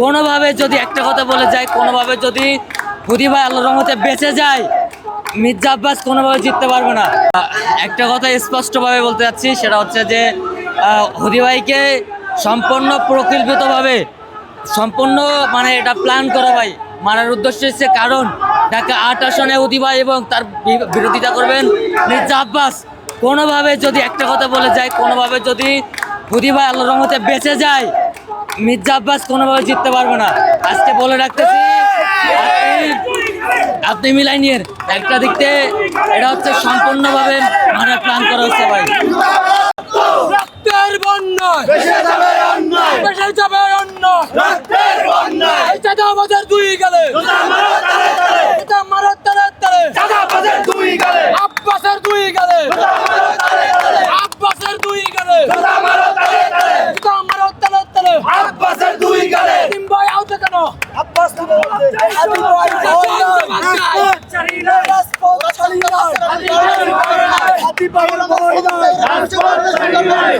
কোনোভাবে যদি একটা কথা বলে যায়, কোনোভাবে যদি হুদি ভাই আল্লাহ রহমতে বেঁচে যায়, মির্জা আব্বাস কোনোভাবে জিততে পারবে না। একটা কথা স্পষ্টভাবে বলতে চাচ্ছি সেটা হচ্ছে যে হুদি ভাইকে সম্পূর্ণ প্রকল্পিতভাবে, সম্পূর্ণ মানে এটা প্ল্যান করা ভাই। মারার উদ্দেশ্য হচ্ছে কারণ ঢাকা আট আসনে হুদি ভাই এবং তার বিরোধিতা করবেন মির্জা আব্বাস। কোনোভাবে যদি একটা কথা বলে যায়, কোনোভাবে যদি হুদি ভাই আল্লাহ রহমতে বেঁচে যায় মির্জা আব্বাস কোনোভাবে জিততে পারবে না। আজকে বলে রাখতেছি আপনি- মিলাই নিয়ে একটা দিক থেকে এটা হচ্ছে সম্পূর্ণভাবে মানে প্ল্যান করা হচ্ছে ভাই। রক্তের বন্যায় দেশে যাবে অন্যায় দেশে যাবে অন্য রক্তের বন্যায় এটা তো আমাদের দুই গেলে। মারো এটা দুই গেলে। আব্বাসের দুই গেলে জুতা মারো তালে তালে আব্বাসের দুই গেলে জুতা মারো তালে তালে এটা মারার তালে তালে আব্বাসের দুই গেলে তিন ভাই আউতে কেন আব্বাস তুমি হাতি রাজপথ ছাড়ি নাই।